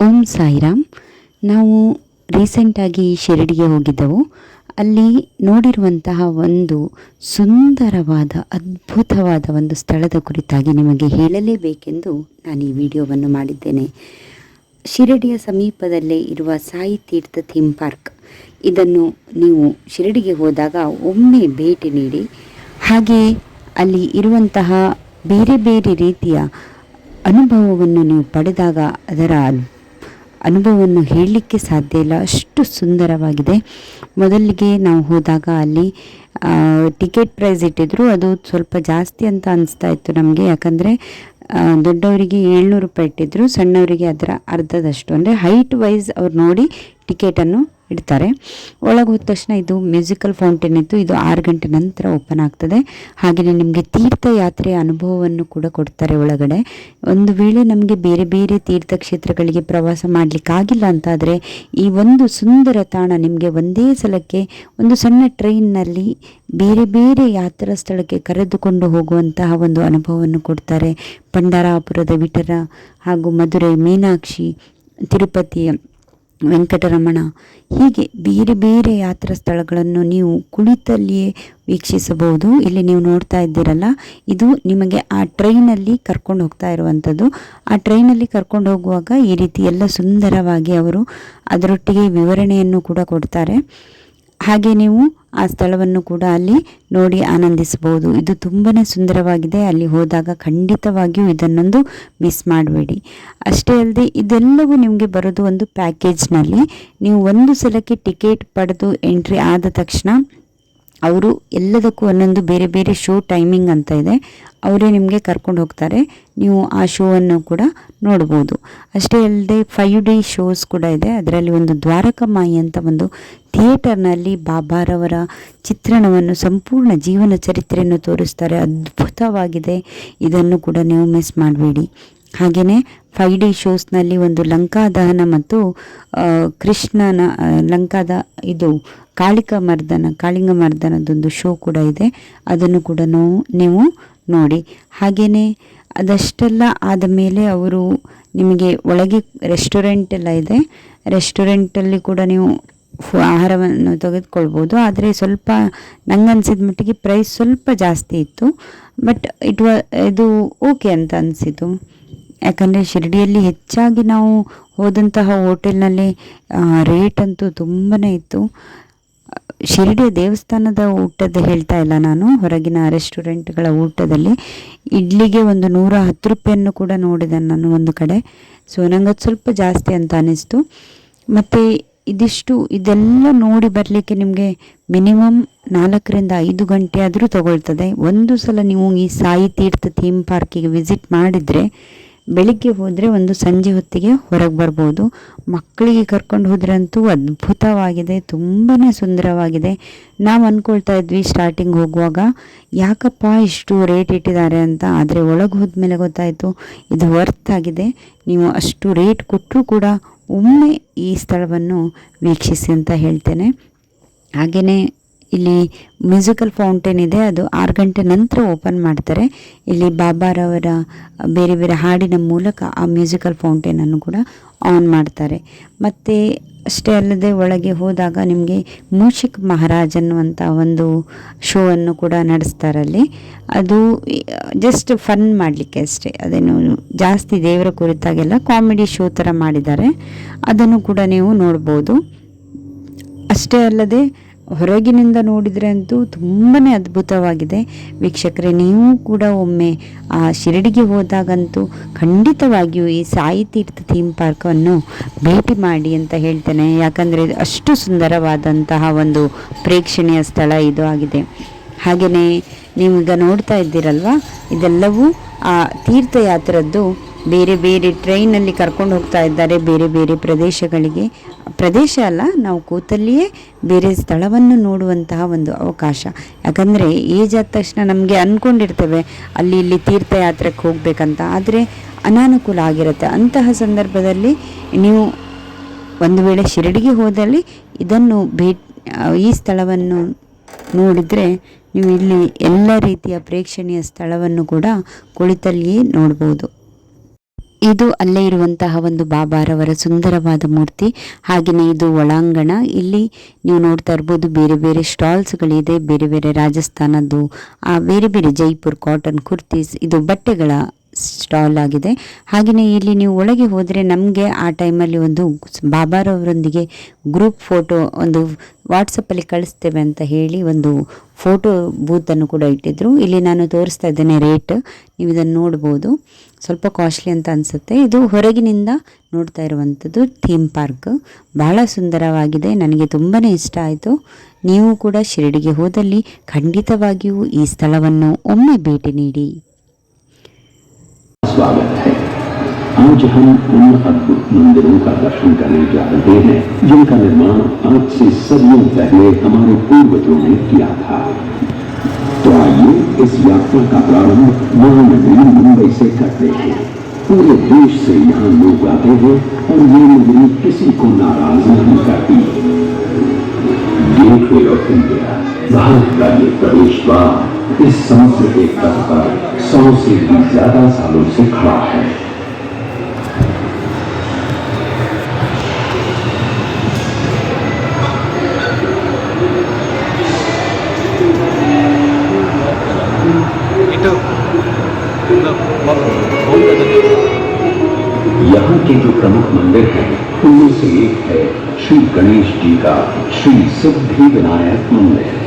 ಓಂ ಸಾಯಿರಾಮ್. ನಾವು ರೀಸೆಂಟಾಗಿ ಶಿರಡಿಗೆ ಹೋಗಿದ್ದೆವು. ಅಲ್ಲಿ ನೋಡಿರುವಂತಹ ಒಂದು ಸುಂದರವಾದ, ಅದ್ಭುತವಾದ ಒಂದು ಸ್ಥಳದ ಕುರಿತಾಗಿ ನಿಮಗೆ ಹೇಳಲೇಬೇಕೆಂದು ನಾನು ಈ ವಿಡಿಯೋವನ್ನು ಮಾಡಿದ್ದೇನೆ. ಶಿರಡಿಯ ಸಮೀಪದಲ್ಲೇ ಇರುವ ಸಾಯಿ ತೀರ್ಥ ಥೀಮ್ ಪಾರ್ಕ್. ಇದನ್ನು ನೀವು ಶಿರಡಿಗೆ ಹೋದಾಗ ಒಮ್ಮೆ ಭೇಟಿ ನೀಡಿ. ಹಾಗೆ ಅಲ್ಲಿ ಇರುವಂತಹ ಬೇರೆ ಬೇರೆ ರೀತಿಯ ಅನುಭವವನ್ನು ನೀವು ಪಡೆದಾಗ ಅದರ ಅನುಭವವನ್ನು ಹೇಳಲಿಕ್ಕೆ ಸಾಧ್ಯ ಇಲ್ಲ. ಅಷ್ಟು ಸುಂದರವಾಗಿದೆ. ಮೊದಲಿಗೆ ನಾವು ಹೋದಾಗ ಅಲ್ಲಿ ಟಿಕೆಟ್ ಪ್ರೈಸ್ ಇಟ್ಟಿದ್ರು. ಅದು ಸ್ವಲ್ಪ ಜಾಸ್ತಿ ಅಂತ ಅನಿಸ್ತಾ ಇತ್ತು ನಮಗೆ. ಯಾಕಂದರೆ ದೊಡ್ಡವರಿಗೆ ಏಳ್ನೂರು ರೂಪಾಯಿ ಇಟ್ಟಿದ್ರು. ಸಣ್ಣವರಿಗೆ ಅದರ ಅರ್ಧದಷ್ಟು. ಅಂದರೆ ಹೈಟ್ ವೈಸ್ ಅವ್ರು ನೋಡಿ ಟಿಕೆಟನ್ನು ಇಡ್ತಾರೆ. ಒಳಗೆ ಹೋದ ತಕ್ಷಣ ಇದು ಮ್ಯೂಸಿಕಲ್ ಫೌಂಟೇನ್ ಇತ್ತು. ಇದು ಆರು ಗಂಟೆ ನಂತರ ಓಪನ್ ಆಗ್ತದೆ. ಹಾಗೆಯೇ ನಿಮಗೆ ತೀರ್ಥಯಾತ್ರೆಯ ಅನುಭವವನ್ನು ಕೂಡ ಕೊಡ್ತಾರೆ ಒಳಗಡೆ. ಒಂದು ವೇಳೆ ನಮಗೆ ಬೇರೆ ಬೇರೆ ತೀರ್ಥಕ್ಷೇತ್ರಗಳಿಗೆ ಪ್ರವಾಸ ಮಾಡಲಿಕ್ಕಾಗಿಲ್ಲ ಅಂತಾದರೆ, ಈ ಒಂದು ಸುಂದರ ತಾಣ ನಿಮಗೆ ಒಂದೇ ಸಲಕ್ಕೆ ಒಂದು ಸಣ್ಣ ಟ್ರೈನ್ನಲ್ಲಿ ಬೇರೆ ಬೇರೆ ಯಾತ್ರಾ ಸ್ಥಳಕ್ಕೆ ಕರೆದುಕೊಂಡು ಹೋಗುವಂತಹ ಒಂದು ಅನುಭವವನ್ನು ಕೊಡ್ತಾರೆ. ಪಂಡರಾಪುರದ ವಿಠರ ಹಾಗೂ ಮಧುರೈ, ಮೀನಾಕ್ಷಿ ತಿರುಪತಿ ವೆಂಕಟರಮಣ, ಹೀಗೆ ಬೇರೆ ಬೇರೆ ಯಾತ್ರಾ ಸ್ಥಳಗಳನ್ನು ನೀವು ಕುಳಿತಲ್ಲಿಯೇ ವೀಕ್ಷಿಸಬಹುದು. ಇಲ್ಲಿ ನೀವು ನೋಡ್ತಾ ಇದ್ದೀರಲ್ಲ, ಇದು ನಿಮಗೆ ಆ ಟ್ರೈನಲ್ಲಿ ಕರ್ಕೊಂಡು ಹೋಗ್ತಾ ಇರುವಂಥದ್ದು. ಆ ಟ್ರೈನಲ್ಲಿ ಕರ್ಕೊಂಡು ಹೋಗುವಾಗ ಈ ರೀತಿ ಎಲ್ಲ ಸುಂದರವಾಗಿ ಅವರು ಅದರೊಟ್ಟಿಗೆ ವಿವರಣೆಯನ್ನು ಕೂಡ ಕೊಡ್ತಾರೆ. ಹಾಗೆ ನೀವು ಆ ಸ್ಥಳವನ್ನು ಕೂಡ ಅಲ್ಲಿ ನೋಡಿ ಆನಂದಿಸಬಹುದು. ಇದು ತುಂಬಾ ಸುಂದರವಾಗಿದೆ. ಅಲ್ಲಿ ಹೋದಾಗ ಖಂಡಿತವಾಗಿಯೂ ಇದನ್ನೊಂದು ಮಿಸ್ ಮಾಡಬೇಡಿ. ಅಷ್ಟೇ ಅಲ್ಲದೆ ಇದೆಲ್ಲವೂ ನಿಮಗೆ ಬರೋದು ಒಂದು ಪ್ಯಾಕೇಜ್ನಲ್ಲಿ ನೀವು ಒಂದು ಸಲಕ್ಕೆ ಟಿಕೆಟ್ ಪಡೆದು ಎಂಟ್ರಿ ಆದ ತಕ್ಷಣ ಅವರು ಎಲ್ಲದಕ್ಕೂ ಒಂದೊಂದು ಬೇರೆ ಬೇರೆ ಶೋ ಟೈಮಿಂಗ್ ಅಂತ ಇದೆ. ಅವರೇ ನಿಮಗೆ ಕರ್ಕೊಂಡು ಹೋಗ್ತಾರೆ. ನೀವು ಆ ಶೋವನ್ನು ಕೂಡ ನೋಡ್ಬೋದು. ಅಷ್ಟೇ ಅಲ್ಲದೆ ಫೈವ್ ಡೇ ಶೋಸ್ ಕೂಡ ಇದೆ. ಅದರಲ್ಲಿ ಒಂದು ದ್ವಾರಕಮಾಯಿ ಅಂತ ಒಂದು ಥಿಯೇಟರ್ನಲ್ಲಿ ಬಾಬಾರವರ ಚಿತ್ರಣವನ್ನು ಸಂಪೂರ್ಣ ಜೀವನ ಚರಿತ್ರೆಯನ್ನು ತೋರಿಸ್ತಾರೆ. ಅದ್ಭುತವಾಗಿದೆ. ಇದನ್ನು ಕೂಡ ನೀವು ಮಿಸ್ ಮಾಡಬೇಡಿ. ಹಾಗೆಯೇ ಫೈವ್ ಡಿ ಶೋಸ್ನಲ್ಲಿ ಒಂದು ಲಂಕಾ ದಹನ ಮತ್ತು ಕೃಷ್ಣನ ಲಂಕಾದ ಇದು ಕಾಳಿಕ ಮರ್ದನ, ಕಾಳಿಂಗ ಮರ್ದನದೊಂದು ಶೋ ಕೂಡ ಇದೆ. ಅದನ್ನು ಕೂಡ ನಾವು ನೀವು ನೋಡಿ. ಹಾಗೆಯೇ ಅದಷ್ಟೆಲ್ಲ ಆದ ಮೇಲೆ ಅವರು ನಿಮಗೆ ಒಳಗೆ ರೆಸ್ಟೋರೆಂಟ್ ಎಲ್ಲ ಇದೆ. ರೆಸ್ಟೋರೆಂಟಲ್ಲಿ ಕೂಡ ನೀವು ಆಹಾರವನ್ನು ತೆಗೆದುಕೊಳ್ಬೋದು. ಆದರೆ ಸ್ವಲ್ಪ ನಂಗೆ ಅನಿಸಿದ ಮಟ್ಟಿಗೆ ಪ್ರೈಸ್ ಸ್ವಲ್ಪ ಜಾಸ್ತಿ ಇತ್ತು. ಬಟ್ ಇಟ್ ವ ಇದು ಓಕೆ ಅಂತ ಅನಿಸಿತು. ಯಾಕಂದರೆ ಶಿರಡಿಯಲ್ಲಿ ಹೆಚ್ಚಾಗಿ ನಾವು ಹೋದಂತಹ ಹೋಟೆಲ್ನಲ್ಲಿ ರೇಟ್ ಅಂತೂ ತುಂಬಾ ಇತ್ತು. ಶಿರಡಿಯ ದೇವಸ್ಥಾನದ ಊಟದ ಹೇಳ್ತಾ ಇಲ್ಲ ನಾನು, ಹೊರಗಿನ ರೆಸ್ಟೋರೆಂಟ್ಗಳ ಊಟದಲ್ಲಿ. ಇಡ್ಲಿಗೆ ಒಂದು ನೂರ ಹತ್ತು ರೂಪಾಯಿಯನ್ನು ಕೂಡ ನೋಡಿದೆ ನಾನು ಒಂದು ಕಡೆ. ಸೊ ನಂಗೆ ಅದು ಸ್ವಲ್ಪ ಜಾಸ್ತಿ ಅಂತ ಅನ್ನಿಸ್ತು ಮತ್ತು ಇದಿಷ್ಟು, ಇದೆಲ್ಲ ನೋಡಿ ಬರಲಿಕ್ಕೆ ನಿಮಗೆ ಮಿನಿಮಮ್ ನಾಲ್ಕರಿಂದ ಐದು ಗಂಟೆ ಆದರೂ ತಗೊಳ್ತದೆ. ಒಂದು ಸಲ ನೀವು ಈ ಸಾಯಿ ತೀರ್ಥ ಥೀಮ್ ಪಾರ್ಕಿಗೆ ವಿಸಿಟ್ ಮಾಡಿದರೆ ಬೆಳಿಗ್ಗೆ ಹೋದರೆ ಒಂದು ಸಂಜೆ ಹೊತ್ತಿಗೆ ಹೊರಗೆ ಬರ್ಬೋದು. ಮಕ್ಕಳಿಗೆ ಕರ್ಕೊಂಡು ಹೋದ್ರಂತೂ ಅದ್ಭುತವಾಗಿದೆ ತುಂಬಾ ಸುಂದರವಾಗಿದೆ. ನಾವು ಅಂದ್ಕೊಳ್ತಾ ಇದ್ವಿ ಸ್ಟಾರ್ಟಿಂಗ್ ಹೋಗುವಾಗ, ಯಾಕಪ್ಪ ಇಷ್ಟು ರೇಟ್ ಇಟ್ಟಿದ್ದಾರೆ ಅಂತ, ಆದರೆ ಒಳಗೆ ಹೋದ್ಮೇಲೆ ಗೊತ್ತಾಯಿತು, ಇದು ವರ್ತ್ ಆಗಿದೆ. ನೀವು ಅಷ್ಟು ರೇಟ್ ಕೊಟ್ಟರೂ ಕೂಡ ಒಮ್ಮೆ ಈ ಸ್ಥಳವನ್ನು ವೀಕ್ಷಿಸಿ ಅಂತ ಹೇಳ್ತೇನೆ. ಹಾಗೆಯೇ ಇಲ್ಲಿ ಮ್ಯೂಸಿಕಲ್ ಫೌಂಟೇನ್ ಇದೆ, ಅದು ಆರು ಗಂಟೆ ನಂತರ ಓಪನ್ ಮಾಡ್ತಾರೆ. ಇಲ್ಲಿ ಬಾಬಾರವರ ಬೇರೆ ಬೇರೆ ಹಾಡಿನ ಮೂಲಕ ಆ ಮ್ಯೂಸಿಕಲ್ ಫೌಂಟೇನನ್ನು ಕೂಡ ಆನ್ ಮಾಡ್ತಾರೆ. ಮತ್ತು ಅಷ್ಟೇ ಅಲ್ಲದೆ ಒಳಗೆ ಹೋದಾಗ ನಿಮಗೆ ಮೂಷಿಕ್ ಮಹಾರಾಜ್ ಅನ್ನುವಂಥ ಒಂದು ಶೋವನ್ನು ಕೂಡ ನಡೆಸ್ತಾರಲ್ಲಿ ಅದು ಜಸ್ಟ್ ಫನ್ ಮಾಡಲಿಕ್ಕೆ ಅಷ್ಟೇ. ಅದೇನು ಜಾಸ್ತಿ ದೇವರ ಕುರಿತಾಗೆಲ್ಲ ಕಾಮಿಡಿ ಶೋ ಥರ ಮಾಡಿದ್ದಾರೆ. ಅದನ್ನು ಕೂಡ ನೀವು ನೋಡ್ಬೋದು. ಅಷ್ಟೇ ಅಲ್ಲದೆ ಹೊರಗಿನಿಂದ ನೋಡಿದರೆ ಅಂತೂ ತುಂಬಾ ಅದ್ಭುತವಾಗಿದೆ. ವೀಕ್ಷಕರೇ, ನೀವು ಕೂಡ ಒಮ್ಮೆ ಆ ಶಿರಡಿಗೆ ಹೋದಾಗಂತೂ ಖಂಡಿತವಾಗಿಯೂ ಈ ಸಾಯಿ ತೀರ್ಥ ಥೀಮ್ ಪಾರ್ಕನ್ನು ಭೇಟಿ ಮಾಡಿ ಅಂತ ಹೇಳ್ತೇನೆ. ಯಾಕಂದರೆ ಅಷ್ಟು ಸುಂದರವಾದಂತಹ ಒಂದು ಪ್ರೇಕ್ಷಣೀಯ ಸ್ಥಳ ಇದು ಆಗಿದೆ. ಹಾಗೆಯೇ ನೀವೀಗ ನೋಡ್ತಾ ಇದ್ದೀರಲ್ವ? ಇದೆಲ್ಲವೂ ಆ ತೀರ್ಥಯಾತ್ರದ್ದು ಬೇರೆ ಬೇರೆ ಟ್ರೈನಲ್ಲಿ ಕರ್ಕೊಂಡು ಹೋಗ್ತಾ ಇದ್ದಾರೆ ಬೇರೆ ಬೇರೆ ಪ್ರದೇಶಗಳಿಗೆ. ಪ್ರದೇಶ ಅಲ್ಲ, ನಾವು ಕೂತಲ್ಲಿಯೇ ಬೇರೆ ಸ್ಥಳವನ್ನು ನೋಡುವಂತಹ ಒಂದು ಅವಕಾಶ. ಯಾಕಂದರೆ ಏಜ್ ಆದ ತಕ್ಷಣ ನಮಗೆ ಅಂದ್ಕೊಂಡಿರ್ತೇವೆ ಅಲ್ಲಿ ಇಲ್ಲಿ ತೀರ್ಥಯಾತ್ರೆಗೆ ಹೋಗಬೇಕಂತ. ಆದರೆ ಅನಾನುಕೂಲ ಆಗಿರುತ್ತೆ. ಅಂತಹ ಸಂದರ್ಭದಲ್ಲಿ ನೀವು ಒಂದು ವೇಳೆ ಶಿರಡಿಗೆ ಹೋದಲ್ಲಿ ಇದನ್ನು ಭೇಟಿ, ಈ ಸ್ಥಳವನ್ನು ನೋಡಿದರೆ ನೀವು ಇಲ್ಲಿ ಎಲ್ಲ ರೀತಿಯ ಪ್ರೇಕ್ಷಣೀಯ ಸ್ಥಳವನ್ನು ಕೂಡ ಕುಳಿತಲ್ಲಿಯೇ ನೋಡ್ಬೋದು. ಇದು ಅಲ್ಲೇ ಇರುವಂತಹ ಒಂದು ಬಾಬಾರವರ ಸುಂದರವಾದ ಮೂರ್ತಿ. ಹಾಗೆಯೇ ಇದು ಒಳಾಂಗಣ. ಇಲ್ಲಿ ನೀವು ನೋಡ್ತಾ ಇರ್ಬೋದು ಬೇರೆ ಬೇರೆ ಸ್ಟಾಲ್ಸ್ಗಳಿದೆ, ಬೇರೆ ಬೇರೆ ರಾಜಸ್ಥಾನದ್ದು, ಆ, ಬೇರೆ ಬೇರೆ ಜೈಪುರ್ ಕಾಟನ್ ಕುರ್ತೀಸ್ ಇದು ಬಟ್ಟೆಗಳ ಸ್ಟಾಲ್ ಆಗಿದೆ. ಹಾಗೆಯೇ ಇಲ್ಲಿ ನೀವು ಒಳಗೆ ಹೋದರೆ ನಮಗೆ ಆ ಟೈಮಲ್ಲಿ ಒಂದು ಬಾಬಾರವರೊಂದಿಗೆ ಗ್ರೂಪ್ ಫೋಟೋ ಒಂದು ವಾಟ್ಸಪ್ಪಲ್ಲಿ ಕಳಿಸ್ತೇವೆ ಅಂತ ಹೇಳಿ ಒಂದು ಫೋಟೋ ಬೂತನ್ನು ಕೂಡ ಇಟ್ಟಿದ್ದರು ಇಲ್ಲಿ ನಾನು ತೋರಿಸ್ತಾ ಇದ್ದೇನೆ ರೇಟ್ ನೀವು ಇದನ್ನು ನೋಡ್ಬೋದು. ಸ್ವಲ್ಪ ಕಾಸ್ಟ್ಲಿ ಅಂತ ಅನಿಸುತ್ತೆ. ಇದು ಹೊರಗಿನಿಂದ ನೋಡ್ತಾ ಇರುವಂಥದ್ದು ಥೀಮ್ ಪಾರ್ಕ್ ಬಹಳ ಸುಂದರವಾಗಿದೆ. ನನಗೆ ತುಂಬಾ ಇಷ್ಟ ಆಯಿತು. ನೀವು ಕೂಡ ಶಿರಡಿಗೆ ಹೋದಲ್ಲಿ ಖಂಡಿತವಾಗಿಯೂ ಈ ಸ್ಥಳವನ್ನು ಒಮ್ಮೆ ಭೇಟಿ ನೀಡಿ. स्वागत है। आज हम उन अद्भुत मंदिरों का दर्शन करने जा रहे हैं, जिनका निर्माण आज से सदियों पहले हमारे पूर्वजों ने किया था। तो आइए इस यात्रा का प्रारंभ महानगरी मुंबई से करते हैं। पूरे देश से यहाँ लोग आते हैं और ये नगरी किसी को नाराज़ नहीं करती। गेटवे ऑफ़ इंडिया भारत का ये प्रवेश द्वार। इस समस्त के तट पर सौ से भी ज़्यादा सालों से खड़ा है। यहाँ के जो प्रमुख मंदिर है उनमें से एक है श्री गणेश जी का श्री सिद्धि विनायक मंदिर।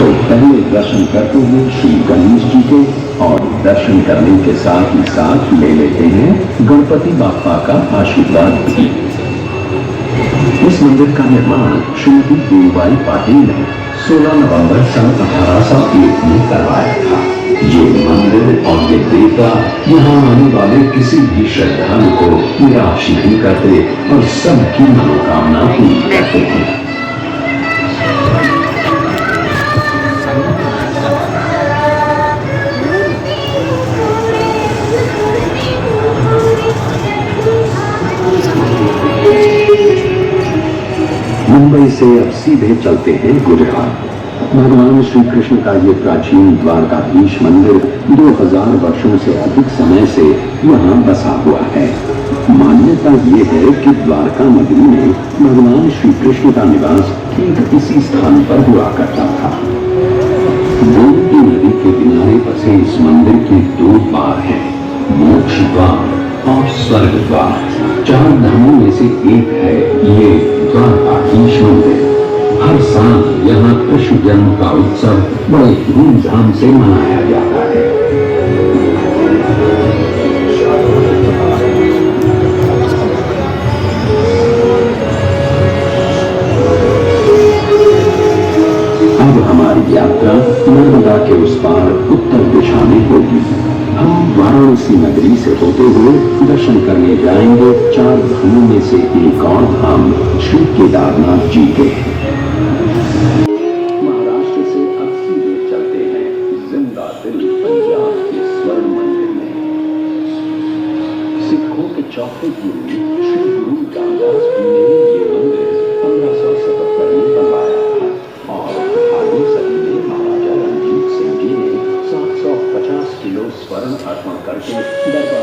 तो पहले दर्शन करते हैं, श्री गणेश जी के, और दर्शन करने के साथ ही साथ ले लेते हैं गणपति बापा का आशीर्वाद भी। इस मंदिर का निर्माण श्रीमती देवबाई पाटिल ने 16 नवंबर सन अठारह सौ एक में करवाया था। ये मंदिर और ये देवता यहाँ आने वाले किसी भी श्रद्धालु को निराश नहीं करते और सबकी मनोकामना पूरी करते हैं। मुंबई से अब सीधे चलते हैं गुजरात। भगवान श्री कृष्ण का ये प्राचीन द्वारकाधीश मंदिर 2000 वर्षों से अधिक समय से यहाँ बसा हुआ है। मान्यता ये है कि द्वारका नगरी में भगवान श्री कृष्ण का निवास ठीक इसी स्थान पर हुआ करता था। गोमती नदी के किनारे बसे इस मंदिर के दो द्वार हैं, मोक्ष द्वार और स्वर्ग द्वार। चार धामों में से एक है ये द्वारकाधीश कृष्ण जन्म का उत्सव बड़े धूमधाम से मनाया जाता है। अब हमारी यात्रा नर्मदा के उस पार उत्तर दिशा में होगी। हम वाराणसी नगरी से होते हुए दर्शन करने जाएँगे चार धामों में से एक और धाम श्री केदारनाथ जी के। अर्पण करके दरबार